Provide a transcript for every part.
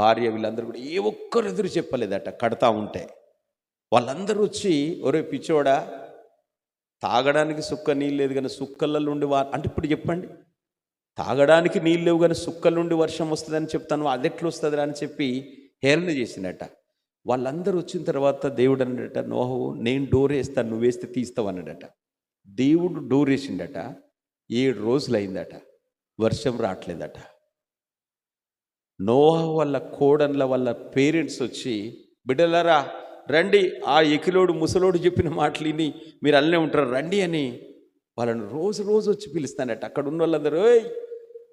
భార్య వీళ్ళందరూ కూడా ఏ ఒక్కరు ఎదురు చెప్పలేదట కడతా ఉంటే. వాళ్ళందరూ వచ్చి ఒరే పిచ్చోడా తాగడానికి సుక్క నీళ్ళు లేదు కానీ సుక్కలలో ఉండి వా అంటే ఇప్పుడు చెప్పండి. తాగడానికి నీళ్ళు లేవు కానీ సుక్కలుండి వర్షం వస్తుందని చెప్తాను అది ఎట్లా వస్తుంది అని చెప్పి హేళన చేసిండట వాళ్ళందరూ వచ్చిన తర్వాత దేవుడు అన్నాడట నోహవు నేను డోర్ వేస్తాను నువ్వు వేస్తే తీస్తావు అన్నాడట. దేవుడు డోర్ వేసిండట ఏడు రోజులు అయిందట వర్షం రావట్లేదట. నోవా వాళ్ళ కోడన్ల వాళ్ళ పేరెంట్స్ వచ్చి బిడ్డలారా రండి ఆ ఎకిలోడు ముసలోడు చెప్పిన మాటలు విని మీరు అల్లనే ఉంటారు రండి అని వాళ్ళని రోజు రోజు వచ్చి పిలుస్తానట. అక్కడ ఉన్న వాళ్ళందరూ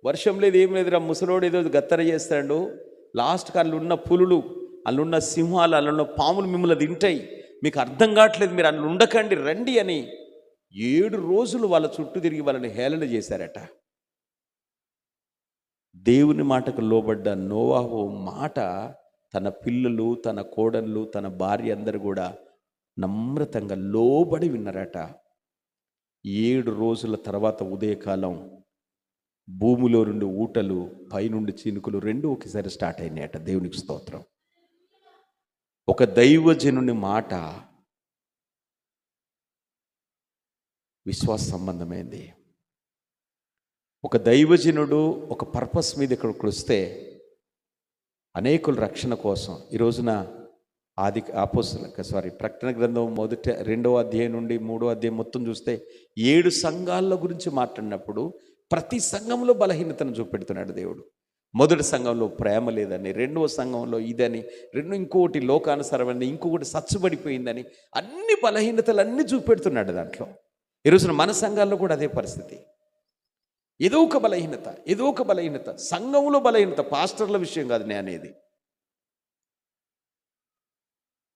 వర్షం లేదు ఏం లేదురా ముసలోడు ఏదో గత్తర చేస్తాడు. లాస్ట్కి అందులో ఉన్న పులులు అల్లున్న సింహాలు అల్లున్న పాములు మిమ్మల్ని తింటాయి. మీకు అర్థం కావట్లేదు మీరు అందులో ఉండకండి రండి అని ఏడు రోజులు వాళ్ళ చుట్టూ తిరిగి వాళ్ళని హేళన చేశారట. దేవుని మాటకు లోబడ్డ నోవాహు మాట తన పిల్లలు తన కోడళ్ళు తన భార్య అందరు కూడా నమ్రతంగా లోబడి విన్నారట. ఏడు రోజుల తర్వాత ఉదయకాలం భూమిలో నుండి ఊటలు పైనుండి చినుకులు రెండు ఒకేసారి స్టార్ట్ అయినాయట దేవునికి స్తోత్రం. ఒక దైవజనుని మాట విశ్వాస సంబంధమైంది. ఒక దైవజనుడు ఒక పర్పస్ మీద ఇక్కడికి వస్తే అనేకుల రక్షణ కోసం ఈ రోజున ఆది ఆపోస్తుల సారీ ప్రకటన గ్రంథం మొదట రెండవ అధ్యాయం నుండి మూడో అధ్యాయం మొత్తం చూస్తే ఏడు సంఘాల గురించి మాట్లాడినప్పుడు ప్రతి సంఘంలో బలహీనతను చూపెడుతున్నాడు దేవుడు. మొదటి సంఘంలో ప్రేమ లేదని రెండవ సంఘంలో ఇదని రెండు ఇంకొకటి లోకానుసారమని ఇంకొకటి సచ్చబడిపోయిందని అన్ని బలహీనతలు అన్నీ చూపెడుతున్నాడు దాంట్లో. ఈ రోజున మన సంఘాల్లో కూడా అదే పరిస్థితి. ఏదో ఒక బలహీనత ఏదో ఒక బలహీనత సంఘంలో బలహీనత పాస్టర్ల విషయం కాదు నేను అనేది.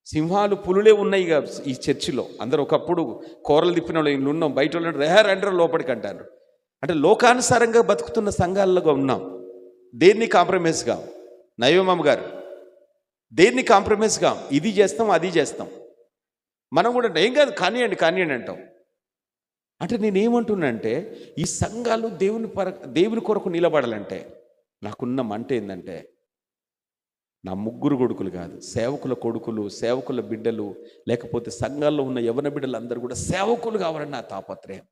సింహాలు పులులే ఉన్నాయి ఇక ఈ చర్చిలో. అందరూ ఒకప్పుడు కూరలు తిప్పిన వాళ్ళు ఇల్లు ఉన్నాం బయట వాళ్ళు రెహర్ అంటారు లోపలికి అంటారు. అంటే లోకానుసారంగా బతుకుతున్న సంఘాలలో ఉన్నాం. దేన్ని కాంప్రమైజ్ కాం? నయోమమ్మ గారు. దేన్ని కాంప్రమైజ్ కాం? ఇది చేస్తాం అది చేస్తాం. మనం కూడా ఏం కాదు కానివ్వండి కానివ్వండి అంటాం. అంటే నేనేమంటున్నానంటే ఈ సంఘాలు దేవుని పర దేవుని కొరకు నిలబడాలంటే నాకున్న మంట ఏంటంటే నా ముగ్గురు కొడుకులు కాదు సేవకుల కొడుకులు సేవకుల బిడ్డలు లేకపోతే సంఘాల్లో ఉన్న యవన బిడ్డలు అందరూ కూడా సేవకులు కావాలని నా తాపత్రయం.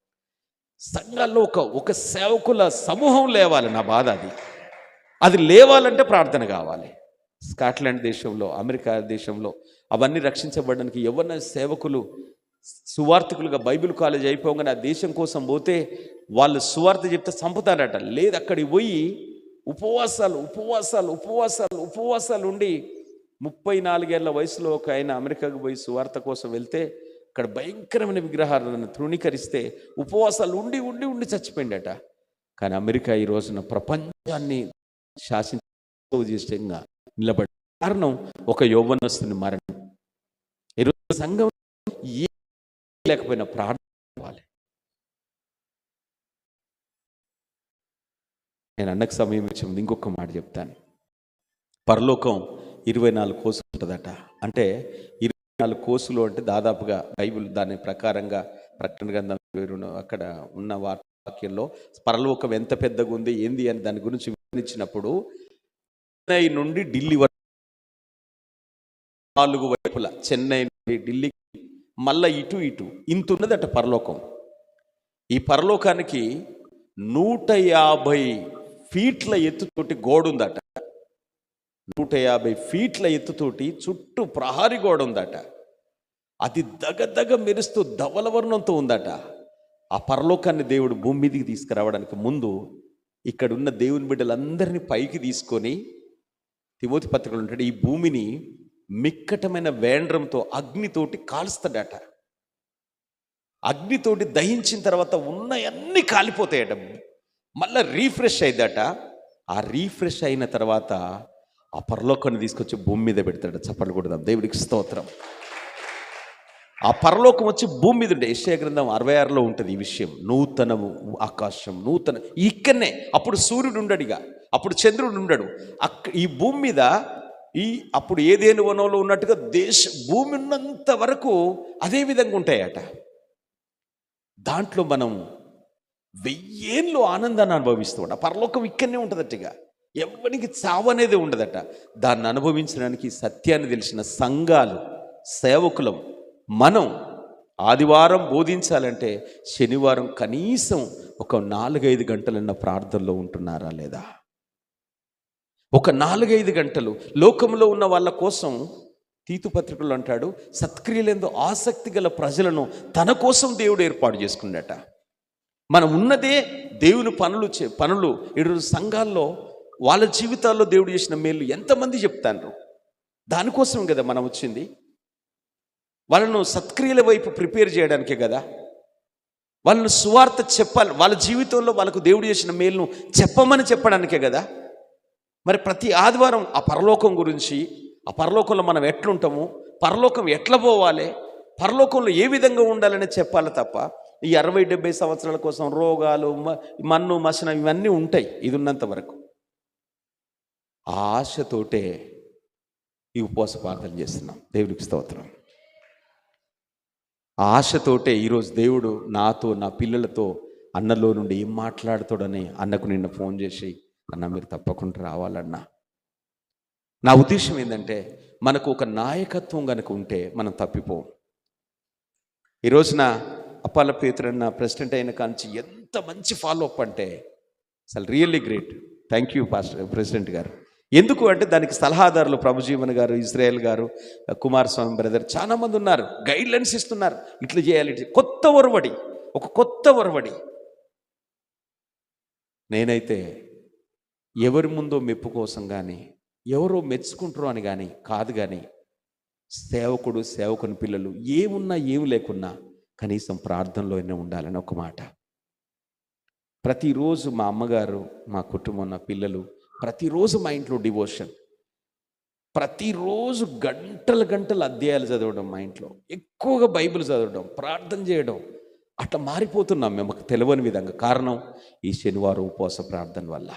సంఘాల్లో ఒక ఒక సేవకుల సమూహం లేవాలి నా బాధ అది. అది లేవాలంటే ప్రార్థన కావాలి. స్కాట్లాండ్ దేశంలో అమెరికా దేశంలో అవన్నీ రక్షించబడడానికి యవన సేవకులు సువార్థికులుగా బైబిల్ కాలేజ్ అయిపోగానే ఆ దేశం కోసం పోతే వాళ్ళు సువార్త చెప్తే చంపుతారట. లేదు అక్కడికి పోయి ఉపవాసాలు ఉపవాసాలు ఉపవాసాలు ఉపవాసాలు ఉండి ముప్పై నాలుగేళ్ళ వయసులో ఒక ఆయన అమెరికాకు పోయి సువార్త కోసం వెళ్తే అక్కడ భయంకరమైన విగ్రహాలను తృణీకరిస్తే ఉపవాసాలు ఉండి ఉండి ఉండి చచ్చిపోయిండట. కానీ అమెరికా ఈ రోజున ప్రపంచాన్ని శాసించ నిలబడి కారణం ఒక యౌవనస్తుని మరణం. ఈరోజు సంఘం ఏ లేకపోయినా ప్రార్థన ఇవ్వాలి నేను అన్నకు సమయం ఇచ్చింది ఇంకొక మాట చెప్తాను. పరలోకం ఇరవై నాలుగు కోసులు ఉంటుందట. అంటే ఇరవై నాలుగు కోసులు అంటే దాదాపుగా బైబిల్ దాని ప్రకారంగా ప్రకటన గ్రంథం అక్కడ ఉన్న వాక్యంలో పరలోకం ఎంత పెద్దగా ఉంది ఏంది అని దాని గురించి వివరించినప్పుడు చెన్నై నుండి ఢిల్లీ వరకు నాలుగు వైపుల చెన్నై నుండి ఢిల్లీ మళ్ళా ఇటు ఇటు ఇంత ఉన్నదట పరలోకం. ఈ పరలోకానికి నూట యాభై ఫీట్ల ఎత్తుతోటి గోడ ఉందట నూట యాభై ఫీట్ల ఎత్తుతోటి చుట్టూ ప్రహారీ గోడ ఉందట అది దగదగ మెరుస్తూ ధవలవర్ణంతో ఉందట. ఆ పరలోకాన్ని దేవుడు భూమి మీదకి తీసుకురావడానికి ముందు ఇక్కడున్న దేవుని బిడ్డలందరినీ పైకి తీసుకొని తిమోతి పత్రికలు ఉంటాడు ఈ భూమిని మిక్కటమైన వేండ్రంతో అగ్నితోటి కాలుస్తాడట. అగ్నితోటి దహించిన తర్వాత ఉన్నయన్నీ కాలిపోతాయట. మళ్ళీ రీఫ్రెష్ అయిందట. ఆ రీఫ్రెష్ అయిన తర్వాత ఆ పరలోకాన్ని తీసుకొచ్చి భూమి మీద పెడతాడు చప్పట్లు కొడదాం. దేవుడికి స్తోత్రం. ఆ పరలోకం వచ్చి భూమి మీద ఉండే. యెషయా గ్రంథం అరవై ఆరులో ఉంటుంది ఈ విషయం. నూతనము ఆకాశం నూతన ఇక్కడనే. అప్పుడు సూర్యుడు ఉండడిగా అప్పుడు చంద్రుడు ఉండడు. అక్క ఈ భూమి మీద ఈ అప్పుడు ఏదేని వనంలో ఉన్నట్టుగా దేశ భూమి ఉన్నంత వరకు అదే విధంగా ఉంటాయట. దాంట్లో మనం వెయ్యేళ్ళు ఆనందాన్ని అనుభవిస్తూ ఉంటాం పరలోకం ఇక్కడనే ఉంటుందట్టుగా ఎవరికి చావనేది అనేది ఉండదట. దాన్ని అనుభవించడానికి సత్యాన్ని తెలిసిన సంఘాలు సేవకులం మనం ఆదివారం బోధించాలంటే శనివారం కనీసం ఒక నాలుగైదు గంటలన్న ప్రార్థనలో ఉంటున్నారా లేదా? ఒక నాలుగైదు గంటలు లోకంలో ఉన్న వాళ్ళ కోసం తీతు పత్రికలు అంటాడు సత్క్రియలందు ఆసక్తి గల ప్రజలను తన కోసం దేవుడు ఏర్పాటు చేసుకున్నాడట మనం ఉన్నదే దేవుని పనులు చే పనులు. ఈరోజు సంఘాల్లో వాళ్ళ జీవితాల్లో దేవుడు చేసిన మేలు ఎంతమంది చెప్తాను దానికోసం కదా మనం వచ్చింది. వాళ్ళను సత్క్రియల వైపు ప్రిపేర్ చేయడానికే కదా. వాళ్ళను సువార్త చెప్పాలి వాళ్ళ జీవితంలో వాళ్ళకు దేవుడు చేసిన మేలును చెప్పమని చెప్పడానికే కదా. మరి ప్రతి ఆదివారం ఆ పరలోకం గురించి ఆ పరలోకంలో మనం ఎట్లుంటాము పరలోకం ఎట్లా పోవాలి పరలోకంలో ఏ విధంగా ఉండాలని చెప్పాలి తప్ప ఈ అరవై డెబ్బై సంవత్సరాల కోసం రోగాలు మ- మన్ను మసనం ఇవన్నీ ఉంటాయి ఇది ఉన్నంత వరకు. ఆ ఆశతోటే ఈ ఉపవాస ప్రార్థన చేస్తున్నాం. దేవునికి స్తోత్రం. ఆ ఆశతోటే ఈరోజు దేవుడు నాతో నా పిల్లలతో అన్నలో నుండి ఏం మాట్లాడుతాడని అన్నకు నిన్న ఫోన్ చేసి అన్న మీరు తప్పకుండా రావాలన్నా. నా ఉద్దేశం ఏంటంటే మనకు ఒక నాయకత్వం కనుక ఉంటే మనం తప్పిపోం. ఈ రోజున అప్పాల పేతురన్న ప్రెసిడెంట్ అయిన కాంచి ఎంత మంచి ఫాలో అప్ అంటే అసలు really great thank you pastor president గారు. ఎందుకు అంటే దానికి సలహాదారులు ప్రభుజీవన్ గారు ఇజ్రాయెల్ గారు కుమారస్వామి బ్రదర్ చాలామంది ఉన్నారు. గైడ్లైన్స్ ఇస్తున్నారు. ఇట్లా చేయాలి. కొత్త ఒరవడి ఒక కొత్త ఒరవడి. నేనైతే ఎవరి ముందో మెప్పు కోసం కానీ ఎవరో మెచ్చుకుంటారో అని కానీ కాదు కానీ సేవకుడు సేవకుని పిల్లలు ఏమున్నా ఏమి లేకున్నా కనీసం ప్రార్థనలో అయినా ఉండాలని ఒక మాట. ప్రతిరోజు మా అమ్మగారు మా కుటుంబం నా పిల్లలు ప్రతిరోజు మా ఇంట్లో డివోషన్. ప్రతిరోజు గంటలు గంటలు అధ్యాయాలు చదవడం మా ఇంట్లో. ఎక్కువగా బైబిల్ చదవడం ప్రార్థన చేయడం. అట్లా మారిపోతున్నాం మేము తెలియని విధంగా. కారణం ఈ శనివారం ఉపవాస ప్రార్థన వల్ల.